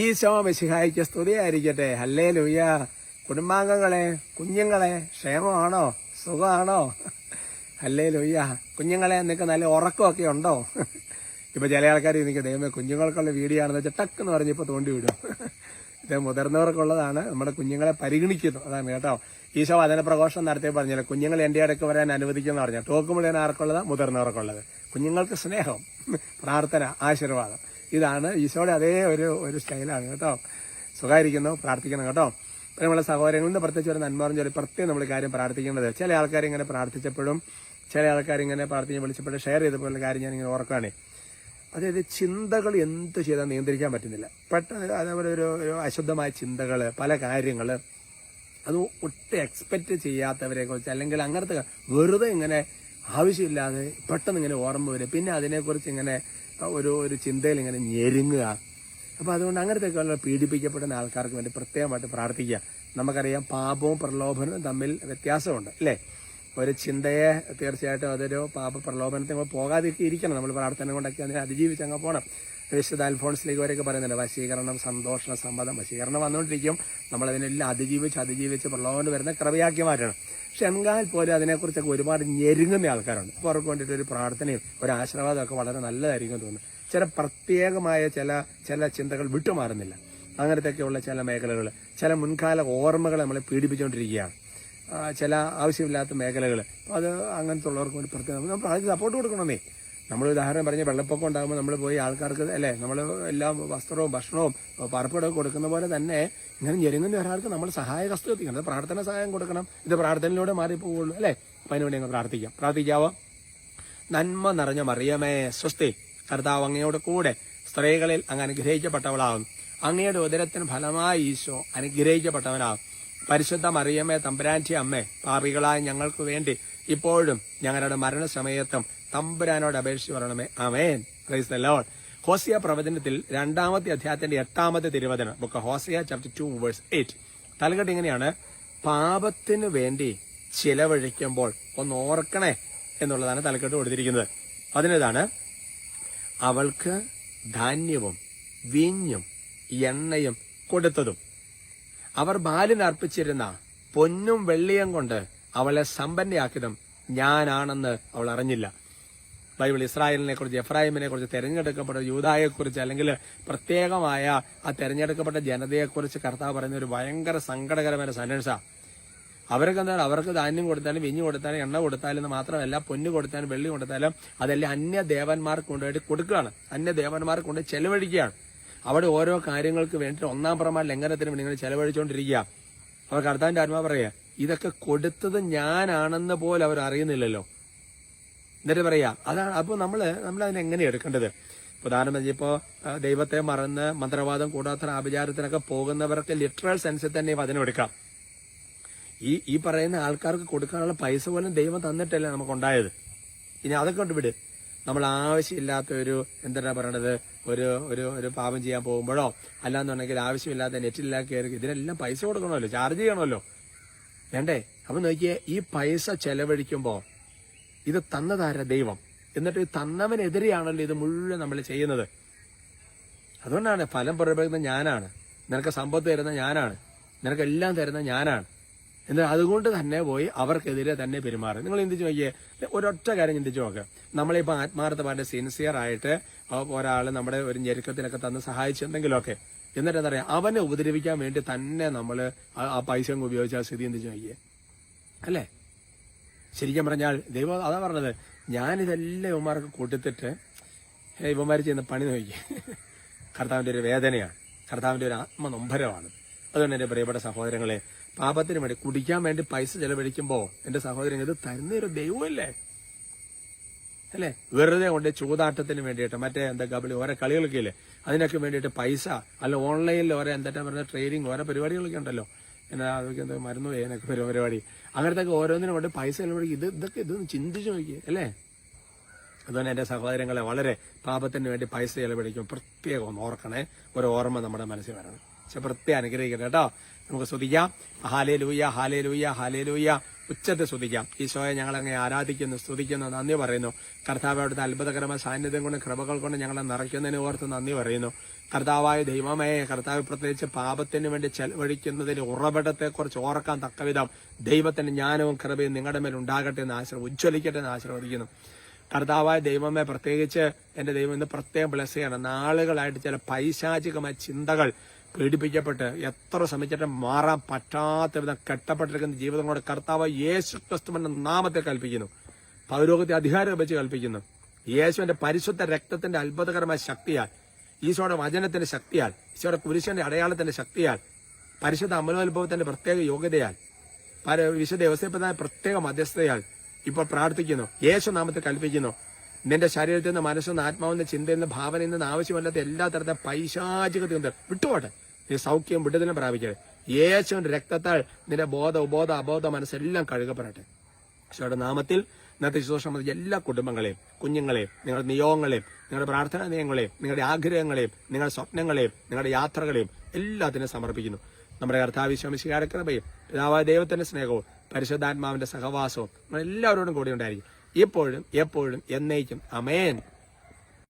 ഈശോ മെസ്സിഹായിക്ക് സ്തുതിയായിരിക്കട്ടെ. അല്ലേ ലൂയ കുടുംബാംഗങ്ങളെ കുഞ്ഞുങ്ങളെ ക്ഷേമമാണോ? സുഖമാണോ? അല്ലേ ലൂയ കുഞ്ഞുങ്ങളെ നിനക്ക് നല്ല ഉറക്കമൊക്കെ ഉണ്ടോ? ഇപ്പൊ ചില ആൾക്കാർ എനിക്ക് ദൈവമേ കുഞ്ഞുങ്ങൾക്കുള്ള വീഡിയോ ആണെന്ന് വെച്ചാൽ ടക്ക് എന്ന് പറഞ്ഞ് ഇപ്പൊ തോണ്ടി വിടും. ഇത് മുതിർന്നവർക്കുള്ളതാണ്. നമ്മുടെ കുഞ്ഞുങ്ങളെ പരിഗണിക്കുന്നു. അതാണ് കേട്ടോ. ഈശോ വചന പ്രഘോഷണം നടത്തി പറഞ്ഞില്ല കുഞ്ഞുങ്ങൾ എന്റെ അടുക്ക് വരാൻ അനുവദിക്കുന്ന പറഞ്ഞു. ടോക്ക് മുഴുവൻ ആർക്കുള്ളത്? മുതിർന്നവർക്കുള്ളത്. കുഞ്ഞുങ്ങൾക്ക് സ്നേഹം പ്രാർത്ഥന ആശീർവാദം. ഇതാണ് ഈശോയുടെ അതേ ഒരു ഒരു സ്റ്റൈലാണ് കേട്ടോ. സുഖമായിരിക്കുന്നു പ്രാർത്ഥിക്കണം കേട്ടോ. ഇപ്പം നമ്മളെ സഹോദരങ്ങളിൽ നിന്ന് പ്രത്യേകിച്ച് ഒരു നന്മ പറഞ്ഞാൽ പ്രത്യേകം നമ്മൾ കാര്യം പ്രാർത്ഥിക്കേണ്ടത്. ചില ആൾക്കാർ ഇങ്ങനെ പ്രാർത്ഥിച്ചപ്പോഴും ചില ആൾക്കാർ ഇങ്ങനെ പ്രാർത്ഥിച്ച് വിളിച്ചപ്പോഴും ഷെയർ ചെയ്തപ്പോൾ കാര്യം ഞാൻ ഇങ്ങനെ ഓർക്കുകയാണേ. അതായത് ചിന്തകൾ എന്ത് ചെയ്താൽ നിയന്ത്രിക്കാൻ പറ്റുന്നില്ല. പെട്ടെന്ന് അതേപോലെ ഒരു ഒരു അശുദ്ധമായ ചിന്തകൾ പല കാര്യങ്ങൾ അത് ഒട്ടും എക്സ്പെക്റ്റ് ചെയ്യാത്തവരെ കുറിച്ച് അല്ലെങ്കിൽ അങ്ങനത്തെ വെറുതെ ഇങ്ങനെ ആവശ്യമില്ലാതെ പെട്ടെന്ന് ഇങ്ങനെ ഓർമ്മ വരും പിന്നെ അതിനെക്കുറിച്ച് ഇങ്ങനെ ഒരു ഒരു ചിന്തയിൽ ഇങ്ങനെ ഞെരുങ്ങുക. അപ്പോൾ അതുകൊണ്ട് അങ്ങനത്തെയൊക്കെയുള്ള പീഡിപ്പിക്കപ്പെടുന്ന ആൾക്കാർക്ക് വേണ്ടി പ്രത്യേകമായിട്ട് പ്രാർത്ഥിക്കുക. നമുക്കറിയാം പാപവും പ്രലോഭനവും തമ്മിൽ വ്യത്യാസമുണ്ട് അല്ലേ? ഒരു ചിന്തയെ തീർച്ചയായിട്ടും അതൊരു പാപ പ്രലോഭനത്തിൽ നമ്മൾ ഇരിക്കണം നമ്മൾ പ്രാർത്ഥന കൊണ്ടൊക്കെ അതിനെ അതിജീവിച്ച് അങ്ങ് പോകണം വിശുദ്ധ അൽഫോൺസിലേക്ക് വരെയൊക്കെ പറയുന്നുണ്ട് വശീകരണം സന്തോഷം സമ്മതം. വശീകരണം വന്നുകൊണ്ടിരിക്കും. നമ്മളതിനെല്ലാം അതിജീവിച്ച് അതിജീവിച്ച് പ്രലോഭനം വരുന്ന കൃപയാക്കി മാറ്റണം പക്ഷെ എങ്കാൽ പോലും അതിനെക്കുറിച്ചൊക്കെ ഒരുപാട് ഞെരുങ്ങുന്ന ആൾക്കാരുണ്ട്. അപ്പോൾ അവർക്ക് വേണ്ടിയിട്ട് ഒരു പ്രാർത്ഥനയും ഒരു ആശീർവാദമൊക്കെ വളരെ നല്ലതായിരിക്കും തോന്നുന്നു. ചില പ്രത്യേകമായ ചില ചില ചിന്തകൾ വിട്ടുമാറുന്നില്ല. അങ്ങനത്തെയൊക്കെയുള്ള ചില മേഖലകൾ ചില മുൻകാല ഓർമ്മകൾ നമ്മളെ പീഡിപ്പിച്ചുകൊണ്ടിരിക്കുകയാണ്. ചില ആവശ്യമില്ലാത്ത മേഖലകൾ. അത് അങ്ങനത്തെ ഉള്ളവർക്ക് വേണ്ടി പ്രത്യേകം അതിന് സപ്പോർട്ട് കൊടുക്കണമേ. നമ്മൾ ഉദാഹരണം പറഞ്ഞ വെള്ളപ്പൊക്കം ഉണ്ടാകുമ്പോൾ നമ്മൾ പോയി ആൾക്കാർക്ക് അല്ലേ നമ്മൾ എല്ലാം വസ്ത്രവും ഭക്ഷണവും പാർപ്പിടവും കൊടുക്കുന്ന പോലെ തന്നെ ഇങ്ങനെ ഞെരുങ്ങുന്ന ഒരാൾക്ക് നമ്മൾ സഹായ വസ്തു എത്തിക്കണം പ്രാർത്ഥന സഹായം കൊടുക്കണം. ഇത് പ്രാർത്ഥനയിലൂടെ മാറിപ്പോവുള്ളൂ അല്ലേ? അപ്പം അതിനുവേണ്ടി അങ്ങ് പ്രാർത്ഥിക്കാം. പ്രാർത്ഥിക്കാവോ? നന്മ നിറഞ്ഞ മറിയമേ സ്വസ്തി കർത്താവ് അങ്ങയോട് കൂടെ സ്ത്രീകളിൽ അങ്ങ് അനുഗ്രഹിക്കപ്പെട്ടവളാകും അങ്ങയുടെ ഉദരത്തിന് ഫലമായി ഈശോ അനുഗ്രഹിക്കപ്പെട്ടവനാകും പരിശുദ്ധ മറിയമ്മേ തമ്പുരാന്റെ അമ്മേ പാപികളായ ഞങ്ങൾക്ക് വേണ്ടി ഇപ്പോഴും ഞങ്ങളുടെ മരണസമയത്തും തമ്പുരാനോട് അപേക്ഷിച്ച് പറയണമേ അമേൻ പ്രൈസ് ലോർഡ് ഹോസിയ പ്രവചനത്തിൽ രണ്ടാമത്തെ അധ്യായത്തിന്റെ എട്ടാമത്തെ തിരുവചനം book Hosea chapter two verse eight തലകെട്ട് ഇങ്ങനെയാണ്. പാപത്തിനു വേണ്ടി ചിലവഴിക്കുമ്പോൾ ഒന്ന് ഓർക്കണേ എന്നുള്ളതാണ് തലക്കെട്ട് കൊടുത്തിരിക്കുന്നത്. അതിനതാണ്? അവൾക്ക് ധാന്യവും വീഞ്ഞും എണ്ണയും കൊടുത്തതും. അവർ ബാലിന് അർപ്പിച്ചിരുന്ന പൊന്നും വെള്ളിയും കൊണ്ട് അവളെ സമ്പന്നയാക്കിയതും ഞാനാണെന്ന് അവൾ അറിഞ്ഞില്ല. ബൈബിൾ ഇസ്രായേലിനെ കുറിച്ച് എഫ്രാഹിമിനെ കുറിച്ച് തെരഞ്ഞെടുക്കപ്പെട്ട യൂതായെ കുറിച്ച് അല്ലെങ്കിൽ പ്രത്യേകമായ ആ തെരഞ്ഞെടുക്കപ്പെട്ട ജനതയെക്കുറിച്ച് കർത്താവ് പറയുന്ന ഒരു ഭയങ്കര സങ്കടകരമായ സെന്റൻസ അവർക്ക് എന്താണ്? അവർക്ക് ധാന്യം കൊടുത്താലും വിഞ്ഞു കൊടുത്താലും എണ്ണ കൊടുത്താലും മാത്രമല്ല പൊന്നു കൊടുത്താലും വെള്ളി കൊടുത്താലും അതെല്ലാം അന്യ ദേവന്മാർക്ക് കൊണ്ടുപോയിട്ട് കൊടുക്കുകയാണ്. അന്യ ദേവന്മാർക്ക് കൊണ്ട് ചെലവഴിക്കുകയാണ്. അവിടെ ഓരോ കാര്യങ്ങൾക്ക് വേണ്ടി ഒന്നാം പ്രമാ ലംഘനത്തിന് നിങ്ങൾ ചെലവഴിച്ചുകൊണ്ടിരിക്കുക അവർ കർത്താവിന്റെ ആത്മാ പറയുക ഇതൊക്കെ കൊടുത്തത് ഞാനാണെന്ന് പോലെ അവർ അറിയുന്നില്ലല്ലോ. എന്നിട്ട് പറയാ അതാണ് അപ്പോൾ നമ്മൾ നമ്മൾ അതിനെ എങ്ങനെ എടുക്കേണ്ടത്? ഉദാഹരണം ഇപ്പോ ദൈവത്തെ മറന്ന് മന്ത്രവാദം കൂടാത്ത ആഭിചാരത്തിനൊക്കെ പോകുന്നവർക്ക് ലിറ്ററൽ സെൻസിൽ തന്നെ അതിനെടുക്കാം ഈ ഈ പറയുന്ന ആൾക്കാർക്ക് കൊടുക്കാനുള്ള പൈസ പോലും ദൈവം തന്നിട്ടല്ലേ നമുക്ക് ഉണ്ടായത് ഇനി അതൊക്കെ കൊണ്ട് വിട്. നമ്മൾ ആവശ്യമില്ലാത്ത ഒരു എന്താ പറയണത് ഒരു ഒരു ഒരു പാപം ചെയ്യാൻ പോകുമ്പോഴോ അല്ലാന്നുണ്ടെങ്കിൽ ആവശ്യമില്ലാത്ത നെറ്റില്ലാതെ കയറി ഇതിനെല്ലാം പൈസ കൊടുക്കണമല്ലോ ചാർജ് ചെയ്യണമല്ലോ. വേണ്ടേ? അപ്പൊ നോക്കിയേ ഈ പൈസ ചെലവഴിക്കുമ്പോ ഇത് തന്നതാര ദൈവം? എന്നിട്ട് തന്നവനെതിരെയാണല്ലോ ഇത് മുഴുവൻ നമ്മൾ ചെയ്യുന്നത്. അതുകൊണ്ടാണ് ഫലം പുറപ്പെടുന്ന ഞാനാണ്. നിനക്ക് സമ്പത്ത് തരുന്ന ഞാനാണ്. നിനക്കെല്ലാം തരുന്ന ഞാനാണ്. എന്നാൽ അതുകൊണ്ട് തന്നെ പോയി അവർക്കെതിരെ തന്നെ പെരുമാറി. നിങ്ങൾ ചിന്തിച്ചു നോക്കിയേ ഒരൊറ്റ കാര്യം ചിന്തിച്ചു നോക്ക്. നമ്മളിപ്പോൾ ആത്മാർത്ഥമായിട്ട് സിൻസിയർ ആയിട്ട് ഒരാൾ നമ്മുടെ ഒരു ഞെരുക്കത്തിനൊക്കെ തന്ന് സഹായിച്ചെന്തെങ്കിലുമൊക്കെ എന്നിട്ട് എന്താ പറയാ അവനെ ഉപദ്രവിക്കാൻ വേണ്ടി തന്നെ നമ്മൾ ആ പൈസ ഉപയോഗിച്ച ആ സ്ഥിതി എന്ത് നോക്കിയേ. അല്ലേ? ശരിക്കും പറഞ്ഞാൽ ദൈവം അതാ പറഞ്ഞത് ഞാനിതെല്ലാം ഇവന്മാർക്ക് കൂട്ടിത്തിട്ട് ഇവന്മാർ ചെയ്യുന്ന പണി നോക്കി കർത്താവിന്റെ ഒരു വേദനയാണ്. കർത്താവിന്റെ ഒരു ആത്മനൊമ്പരമാണ്. അതുകൊണ്ട് എന്റെ പ്രിയപ്പെട്ട സഹോദരങ്ങളെ പാപത്തിന് വേണ്ടി കുടിക്കാൻ വേണ്ടി പൈസ ചെലവഴിക്കുമ്പോൾ എന്റെ സഹോദരൻ ഇത് തരുന്ന ഒരു ദൈവമല്ലേ? അല്ലേ? വെറുതെ കൊണ്ട് ചൂതാട്ടത്തിന് വേണ്ടിയിട്ട് മറ്റേ എന്താ കബളി ഓരോ കളികളൊക്കെ ഇല്ലേ? അതിനൊക്കെ വേണ്ടിയിട്ട് പൈസ അല്ല ഓൺലൈനിൽ ഓരോ എന്താ പറയുക ട്രെയിനിങ് ഓരോ പരിപാടികളൊക്കെ ഉണ്ടല്ലോ. എന്നാ അതൊക്കെ എന്താ മരുന്ന് വേനൊക്കെ പരിപാടി. അങ്ങനത്തെ ഒക്കെ ഓരോന്നിനും കൊണ്ട് പൈസ ചെലവഴിക്കും. ഇത് ഇതൊക്കെ ഇതൊന്ന് ചിന്തിച്ചു നോക്കിയേ അല്ലേ? അതുപോലെ എന്റെ സഹോദരങ്ങളെ വളരെ പാപത്തിന് വേണ്ടി പൈസ ചെലവഴിക്കും. പ്രത്യേകം ഓർക്കണേ. ഒരു ഓർമ്മ നമ്മുടെ മനസ്സിൽ വരണം. പ്രത്യേകം അനുഗ്രഹിക്കട്ടെ കേട്ടോ. നമുക്ക് സ്തുതിക്കാം. ഹാലേ ലൂയ ഹാലേ ലൂയ ഹാലേ ലൂയ ഉച്ചത്തെ സ്തുതിക്കാം. ഈശോയെ ഞങ്ങൾ അങ്ങനെ ആരാധിക്കുന്നു സ്തുതിക്കുന്നു നന്ദി പറയുന്നു. കർത്താവ് അവിടുത്തെ അത്ഭുതകരമായ സാന്നിധ്യം കൊണ്ട് കൃപകൾ കൊണ്ട് ഞങ്ങളെ നിറയ്ക്കുന്നതിന് ഓർത്ത് നന്ദി പറയുന്നു. കർത്താവായ ദൈവമേ കർത്താവ് പ്രത്യേകിച്ച് പാപത്തിന് വേണ്ടി ചെലവഴിക്കുന്നതിന് ഉറവിടത്തെക്കുറിച്ച് ഓർക്കാൻ തക്കവിധം ദൈവത്തിന്റെ ജ്ഞാനവും കൃപയും നിങ്ങളുടെ മേൽ ഉണ്ടാകട്ടെ എന്ന് ആശ്രമം ഉജ്ജ്വലിക്കട്ടെ എന്ന് ആശീർവദിക്കുന്നു. കർത്താവായ ദൈവമേ പ്രത്യേകിച്ച് എന്റെ ദൈവം ഇന്ന് പ്രത്യേകം ബ്ലസ് ചെയ്യണം. നാളുകളായിട്ട് ചില പൈശാചികമായ ചിന്തകൾ പീഡിപ്പിക്കപ്പെട്ട് എത്ര ശ്രമിച്ചിട്ടും മാറാൻ പറ്റാത്ത വിധം കെട്ടപ്പെട്ടിരിക്കുന്ന ജീവിതങ്ങളുടെ കർത്താവ് യേശു ക്രിസ്തുവിന്റെ നാമത്തെ കൽപ്പിക്കുന്നു. പൗരോഗത്തെ അധികാരം വെച്ച് കൽപ്പിക്കുന്നു. യേശുവിന്റെ പരിശുദ്ധ രക്തത്തിന്റെ അത്ഭുതകരമായ ശക്തിയാൽ ഈശോയുടെ വചനത്തിന്റെ ശക്തിയാൽ ഈശോയുടെ പുരുഷന്റെ അടയാളത്തിന്റെ ശക്തിയാൽ പരിശുദ്ധ അമലോത്ഭവത്തിന്റെ പ്രത്യേക യോഗ്യതയാൽ വിശുദ്ധ യോസേപ്പതായ പ്രത്യേക മധ്യസ്ഥതയാൽ ഇപ്പോൾ പ്രാർത്ഥിക്കുന്നു. യേശു നാമത്തെ കൽപ്പിക്കുന്നു. നിന്റെ ശരീരത്തിൽ നിന്ന് മനസ്സിൽ നിന്ന് ആത്മാവിന്റെ ചിന്തയിൽ നിന്ന് ഭാവനയിൽ നിന്ന് ആവശ്യമല്ലാത്ത എല്ലാ തരത്തിലും നിന്ന് വിട്ടുപോട്ടെ. നീ സൗഖ്യം വിടുതലും പ്രാപിക്കട്ടെ യേശുവിന്റെ രക്തത്താൽ നിന്റെ ബോധ ഉബോധ അബോധ മനസ്സെല്ലാം കഴുകപ്പെടട്ടെ. ഈശോയുടെ നാമത്തിൽ ഇന്നത്തെ ശുശ്രൂഷ എല്ലാ കുടുംബങ്ങളെയും കുഞ്ഞുങ്ങളെയും നിങ്ങളുടെ നിയോഗങ്ങളെയും നിങ്ങളുടെ പ്രാർത്ഥനാ നിയമങ്ങളെയും നിങ്ങളുടെ ആഗ്രഹങ്ങളെയും നിങ്ങളുടെ സ്വപ്നങ്ങളെയും നിങ്ങളുടെ യാത്രകളെയും എല്ലാത്തിനും സമർപ്പിക്കുന്നു. നമ്മുടെ കർത്താവിശ്വമിശികാര കൃപയും പിതാവായ ദൈവത്തിന്റെ സ്നേഹവും പരിശുദ്ധാത്മാവിന്റെ സഹവാസവും നമ്മൾ എല്ലാവരോടും കൂടി ഉണ്ടായിരിക്കും. ഇപ്പോഴും എപ്പോഴും എന്നേക്കും. അമേൻ